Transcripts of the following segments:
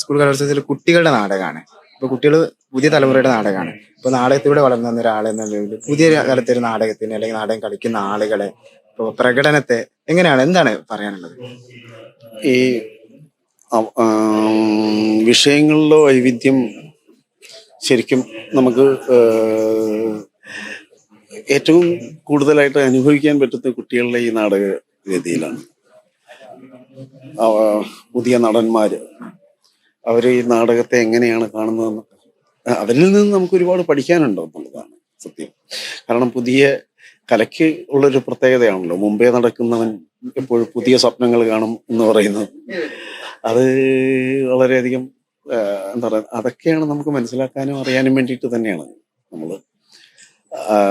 School കലോത്സവത്തിൽ കുട്ടികളുടെ നാടകമാണ്. ഇപ്പൊ കുട്ടികൾ പുതിയ തലമുറയുടെ നാടകമാണ്. ഇപ്പൊ നാടകത്തിലൂടെ വളർന്നു വന്ന ഒരാൾ എന്ന പുതിയ കാലത്തെ നാടകത്തിന് അല്ലെങ്കിൽ നാടകം കളിക്കുന്ന ആളുകളെ ഇപ്പൊ പ്രകടനത്തെ എങ്ങനെയാണ്? എന്താണ് പറയാനുള്ളത്? ഈ വിഷയങ്ങളിലോ വൈവിധ്യം ശരിക്കും നമുക്ക് ഏറ്റവും കൂടുതലായിട്ട് അനുഭവിക്കാൻ പറ്റുന്ന കുട്ടികളുടെ ഈ നാടക വേദിയിലാണ് പുതിയ നടന്മാര്. അവർ ഈ നാടകത്തെ എങ്ങനെയാണ് കാണുന്നതെന്ന് അവരിൽ നിന്ന് നമുക്ക് ഒരുപാട് പഠിക്കാനുണ്ടോ എന്നുള്ളതാണ് സത്യം. കാരണം പുതിയ കലയ്ക്ക് ഉള്ളൊരു പ്രത്യേകതയാണല്ലോ. മുമ്പേ നടക്കുന്നവൻ എപ്പോഴും പുതിയ സ്വപ്നങ്ങൾ കാണും എന്ന് പറയുന്നത്. അത് വളരെയധികം എന്താ പറയുക അതൊക്കെയാണ് നമുക്ക് മനസ്സിലാക്കാനും അറിയാനും വേണ്ടിയിട്ട് തന്നെയാണ് നമ്മൾ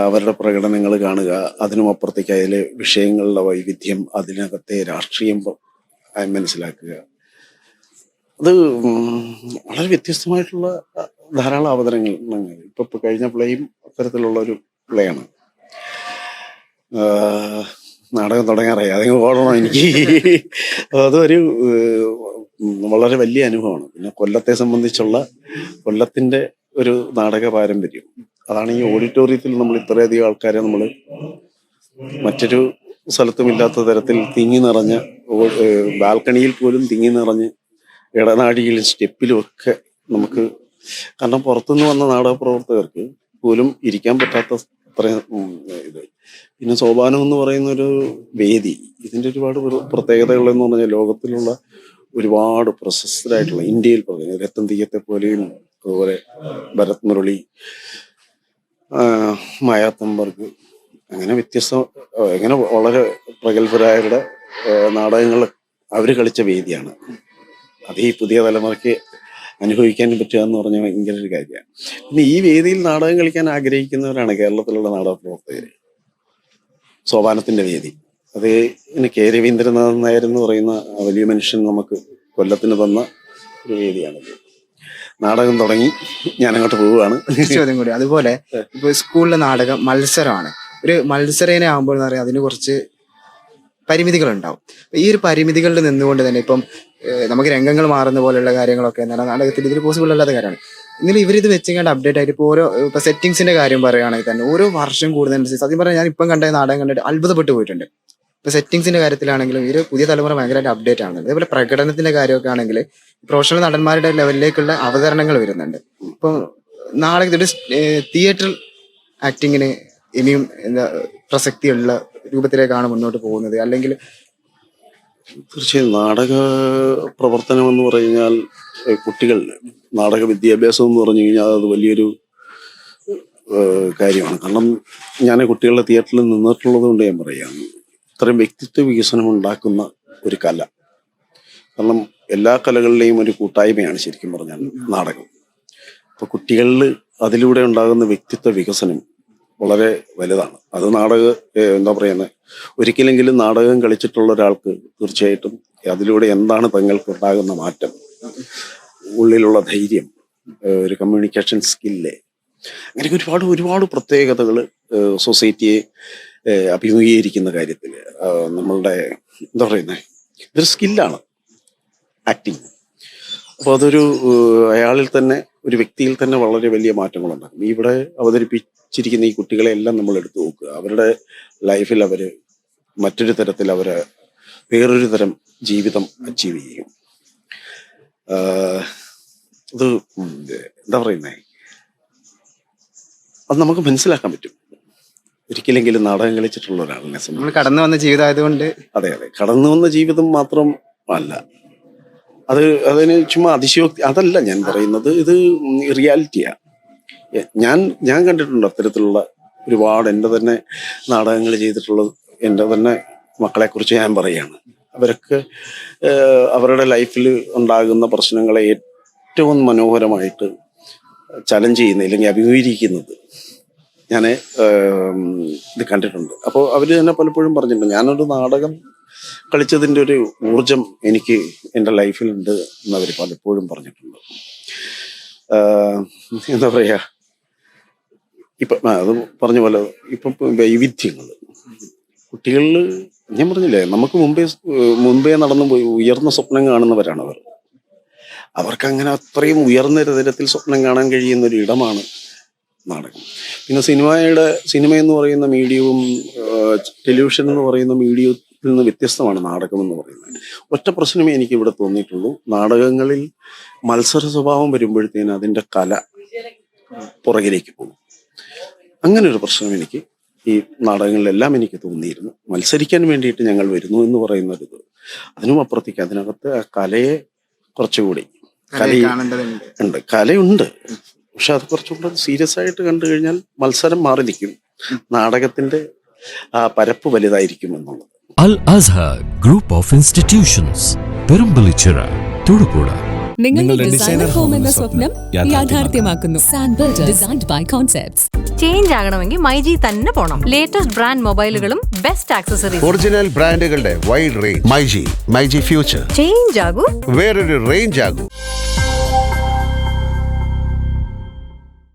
അവരുടെ പ്രകടനങ്ങൾ കാണുക. അതിനും അപ്പുറത്തേക്ക് അതിലെ വിഷയങ്ങളുടെ വൈവിധ്യം അതിനകത്തെ രാഷ്ട്രീയം മനസ്സിലാക്കുക. അത് വളരെ വ്യത്യസ്തമായിട്ടുള്ള ധാരാളം അവതരങ്ങൾ ഇപ്പൊ കഴിഞ്ഞ പ്ലേയും അത്തരത്തിലുള്ള ഒരു പ്ലേ ആണ് നാടകം തുടങ്ങാറായി. അതിങ്ങ് ഓടണം എനിക്ക്. അതൊരു വളരെ വലിയ അനുഭവമാണ്. പിന്നെ കൊല്ലത്തെ സംബന്ധിച്ചുള്ള കൊല്ലത്തിന്റെ ഒരു നാടക പാരമ്പര്യം. അതാണ് ഈ ഓഡിറ്റോറിയത്തിൽ നമ്മൾ ഇത്രയധികം ആൾക്കാരെ നമ്മൾ മറ്റൊരു സ്ഥലത്തുമില്ലാത്ത തരത്തിൽ തിങ്ങി നിറഞ്ഞ ബാൽക്കണിയിൽ പോലും തിങ്ങി നിറഞ്ഞ് ഇടനാഴിയിലും സ്റ്റെപ്പിലും ഒക്കെ നമുക്ക് കാരണം പുറത്തുനിന്ന് വന്ന നാടക പ്രവർത്തകർക്ക് പോലും ഇരിക്കാൻ പറ്റാത്ത അത്രയും ഇത്. പിന്നെ സോപാനം എന്ന് പറയുന്ന ഒരു വേദി ഇതിന്റെ ഒരുപാട് പ്ര- പ്രത്യേകതകളെന്ന് പറഞ്ഞാൽ ലോകത്തിലുള്ള ഒരുപാട് പ്രശസ്തരായിട്ടുള്ള ഇന്ത്യയിൽ പറയുന്നത് രത്തൻ തീയത്തെ പോലെയും അതുപോലെ ഭരത് മുരളി മായാത്തമ്പർക്ക് അങ്ങനെ വ്യത്യസ്ത അങ്ങനെ വളരെ പ്രഗത്ഭരായവരുടെ നാടകങ്ങൾ അവർ കളിച്ച വേദിയാണ്. അത് ഈ പുതിയ തലമുറയ്ക്ക് അനുഭവിക്കാൻ പറ്റുക എന്ന് പറഞ്ഞാൽ ഭയങ്കര ഒരു കാര്യമാണ്. പിന്നെ ഈ വേദിയിൽ നാടകം കളിക്കാൻ ആഗ്രഹിക്കുന്നവരാണ് കേരളത്തിലുള്ള നാടക പ്രവർത്തകർ. സോപാനത്തിന്റെ വേദി. അത് പിന്നെ കെ രവീന്ദ്രനാഥൻ നായർ എന്ന് പറയുന്ന വലിയ മനുഷ്യൻ നമുക്ക് കൊല്ലത്തിന് തന്ന ഒരു വേദിയാണത്. നാടകം തുടങ്ങി ഞാൻ അങ്ങോട്ട് പോവുകയാണ്. ചോദ്യം കൂടി. അതുപോലെ ഇപ്പൊ സ്കൂളിലെ നാടകം മത്സരമാണ്. ഒരു മത്സരേനെ ആകുമ്പോൾ എന്ന് പറയാം അതിന് കുറച്ച് പരിമിതികൾ ഉണ്ടാവും ഈ ഒരു പരിമിതികളിൽ നിന്നുകൊണ്ട് തന്നെ ഇപ്പം നമുക്ക് രംഗങ്ങൾ മാറുന്ന പോലെയുള്ള കാര്യങ്ങളൊക്കെ എന്താണ് നാടകത്തിൽ ഇതിൽ പോസിബിൾ അല്ലാത്ത കാര്യമാണ്. ഇന്നലെ ഇവരിത് വെച്ചിങ്ങാണ്ട് അപ്ഡേറ്റ് ആയിട്ട് ഇപ്പോൾ ഓരോ ഇപ്പൊ സെറ്റിംഗ്സിന്റെ കാര്യം പറയുകയാണെങ്കിൽ തന്നെ ഓരോ വർഷം കൂടുന്നതനുസരിച്ച് സത്യം പറഞ്ഞാൽ ഞാൻ ഇപ്പം കണ്ട നാടകം കണ്ടിട്ട് അത്ഭുതപ്പെട്ടു പോയിട്ടുണ്ട്. ഇപ്പൊ സെറ്റിംഗ്സിന്റെ കാര്യത്തിലാണെങ്കിലും ഈ ഒരു പുതിയ തലമുറ ഭയങ്കരമായിട്ട് അപ്ഡേറ്റ് ആണ്. അതേപോലെ പ്രകടനത്തിന്റെ കാര്യമൊക്കെ ആണെങ്കിൽ പ്രൊഫഷണൽ നടന്മാരുടെ ലെവലിലേക്കുള്ള അവതരണങ്ങൾ വരുന്നുണ്ട്. ഇപ്പൊ നാളെ തിയേറ്റർ ആക്ടിങ്ങിന് ഇനിയും എന്താ പ്രസക്തിയുള്ള രൂപത്തിലേക്കാണ് മുന്നോട്ട് പോകുന്നത്. അല്ലെങ്കിൽ തീർച്ചയായും നാടക പ്രവർത്തനം എന്ന് പറഞ്ഞാൽ കുട്ടികൾ നാടക വിദ്യാഭ്യാസം എന്ന് പറഞ്ഞു കഴിഞ്ഞാൽ അത് വലിയൊരു കാര്യമാണ്. കാരണം ഞാൻ കുട്ടികളുടെ തിയേറ്ററിൽ നിന്നിട്ടുള്ളത് കൊണ്ട് ഞാൻ പറയാം ഇത്രയും വ്യക്തിത്വ വികസനം ഉണ്ടാക്കുന്ന ഒരു കല. കാരണം എല്ലാ കലകളിലെയും ഒരു കൂട്ടായ്മയാണ് ശരിക്കും പറഞ്ഞാൽ നാടകം. അപ്പൊ കുട്ടികളിൽ അതിലൂടെ ഉണ്ടാകുന്ന വ്യക്തിത്വ വികസനം വളരെ വലുതാണ്. അത് നാടക എന്താ പറയുന്നത് ഒരിക്കലെങ്കിലും നാടകം കളിച്ചിട്ടുള്ള ഒരാൾക്ക് തീർച്ചയായിട്ടും അതിലൂടെ എന്താണ് തങ്ങൾക്ക് ഉണ്ടാകുന്ന മാറ്റം? ഉള്ളിലുള്ള ധൈര്യം ഒരു കമ്മ്യൂണിക്കേഷൻ സ്കില്ല് അങ്ങനെ ഒരുപാട് ഒരുപാട് പ്രത്യേകതകൾ സൊസൈറ്റിയെ അഭിമുഖീകരിക്കുന്ന കാര്യത്തിൽ നമ്മളുടെ എന്താ പറയുന്നത് ഇതൊരു സ്കില്ലാണ് ആക്ടിങ് അപ്പോൾ അതൊരു അയാളിൽ തന്നെ ഒരു വ്യക്തിയിൽ തന്നെ വളരെ വലിയ മാറ്റങ്ങളുണ്ടാകും. ഇവിടെ അവതരിപ്പിച്ചിരിക്കുന്ന ഈ കുട്ടികളെ എല്ലാം നമ്മൾ എടുത്തു നോക്കുക. അവരുടെ ലൈഫിൽ അവർ മറ്റൊരു തരത്തിൽ അവർ വേറൊരു തരം ജീവിതം അച്ചീവ് ചെയ്യും. അത് ഇത് എന്താ പറയുന്നേ? അത് നമുക്ക് മനസ്സിലാക്കാൻ പറ്റും. ഒരിക്കലെങ്കിലും നാടകം കളിച്ചിട്ടുള്ള ഒരാളിനെ നമ്മൾ കടന്നു വന്ന ജീവിതം ആയതുകൊണ്ട്. അതെ അതെ. കടന്നു വന്ന ജീവിതം മാത്രം അല്ല. അത് അതിന് ചുമ്മാ അതിശയോക്തി അതല്ല ഞാൻ പറയുന്നത്. ഇത് റിയാലിറ്റിയാ ഞാൻ ഞാൻ കണ്ടിട്ടുണ്ട് അത്തരത്തിലുള്ള ഒരുപാട് എന്റെ തന്നെ നാടകങ്ങൾ ചെയ്തിട്ടുള്ളത് എന്റെ തന്നെ മക്കളെ കുറിച്ച് ഞാൻ പറയാണ്. അവരൊക്കെ അവരുടെ ലൈഫിൽ ഉണ്ടാകുന്ന പ്രശ്നങ്ങളെ ഏറ്റവും മനോഹരമായിട്ട് ചലഞ്ച് ചെയ്യുന്ന അല്ലെങ്കിൽ അഭിമുഖീകരിക്കുന്നത് ഞാൻ ഇത് കണ്ടിട്ടുണ്ട്. അപ്പോൾ അവർ തന്നെ പലപ്പോഴും പറഞ്ഞിട്ടുണ്ട്. ഞാനൊരു നാടകം കളിച്ചതിന്റെ ഒരു ഊർജം എനിക്ക് എന്റെ ലൈഫിലുണ്ട് എന്നവർ പലപ്പോഴും പറഞ്ഞിട്ടുണ്ട്. എന്താ പറയുക ഇപ്പം അത് പറഞ്ഞ പോലെ ഇപ്പം വൈവിധ്യങ്ങൾ കുട്ടികളിൽ ഞാൻ പറഞ്ഞില്ലേ നമുക്ക് മുമ്പേ മുമ്പേ നടന്നു പോയി ഉയർന്ന സ്വപ്നം കാണുന്നവരാണ് അവർ. അവർക്ക് അങ്ങനെ അത്രയും ഉയർന്ന തരത്തിൽ സ്വപ്നം കാണാൻ കഴിയുന്ന ഒരു ഇടമാണ് നാടകം. പിന്നെ സിനിമയുടെ സിനിമ എന്ന് പറയുന്ന മീഡിയവും ടെലിവിഷൻ എന്ന് പറയുന്ന മീഡിയത്തിൽ നിന്ന് വ്യത്യസ്തമാണ് നാടകം എന്ന് പറയുന്നത്. ഒറ്റ പ്രശ്നമേ എനിക്ക് ഇവിടെ തോന്നിയിട്ടുള്ളൂ. നാടകങ്ങളിൽ മത്സര സ്വഭാവം വരുമ്പോഴത്തേന് അതിന്റെ കല പുറകിലേക്ക് പോകും. അങ്ങനെ ഒരു പ്രശ്നം എനിക്ക് ഈ നാടകങ്ങളിലെല്ലാം എനിക്ക് തോന്നിയിരുന്നു. മത്സരിക്കാൻ വേണ്ടിയിട്ട് ഞങ്ങൾ വരുന്നു എന്ന് പറയുന്ന ഒരു ഇത്. അതിനും അപ്പുറത്തേക്ക് അതിനകത്ത് ആ കലയെ കുറച്ചുകൂടി കലയെ ഉണ്ട്. കലയുണ്ട്. പക്ഷെ അത് കുറച്ചുകൂടെ സീരിയസ് ആയിട്ട് കണ്ടു കഴിഞ്ഞാൽ മത്സരം മാറി നിൽക്കും. നാടകത്തിന്റെ ആ പരപ്പ് വലുതായിരിക്കും എന്നുള്ളത്. Al Azhar Group of Institutions, Perumpillichira Thodupuzha. നിങ്ങളുടെ ഡിസൈനർ ഹോം എന്ന സ്വപ്നം യാഥാർത്ഥ്യമാക്കുന്നു. ഡിസൈൻഡ് ബൈ കോൺസെപ്റ്റ്സ് ചേഞ്ച് ആകണമെങ്കിൽ മൈജി തന്നെ പോണം. ലേറ്റസ്റ്റ് ബ്രാൻഡ് മൊബൈലുകളും ബെസ്റ്റ് ആക്സസറീസ് ഒറിജിനൽ ബ്രാൻഡുകളുടെ wide range myG myG future change ആകൂ. വേറൊരു റേഞ്ച് ആകും.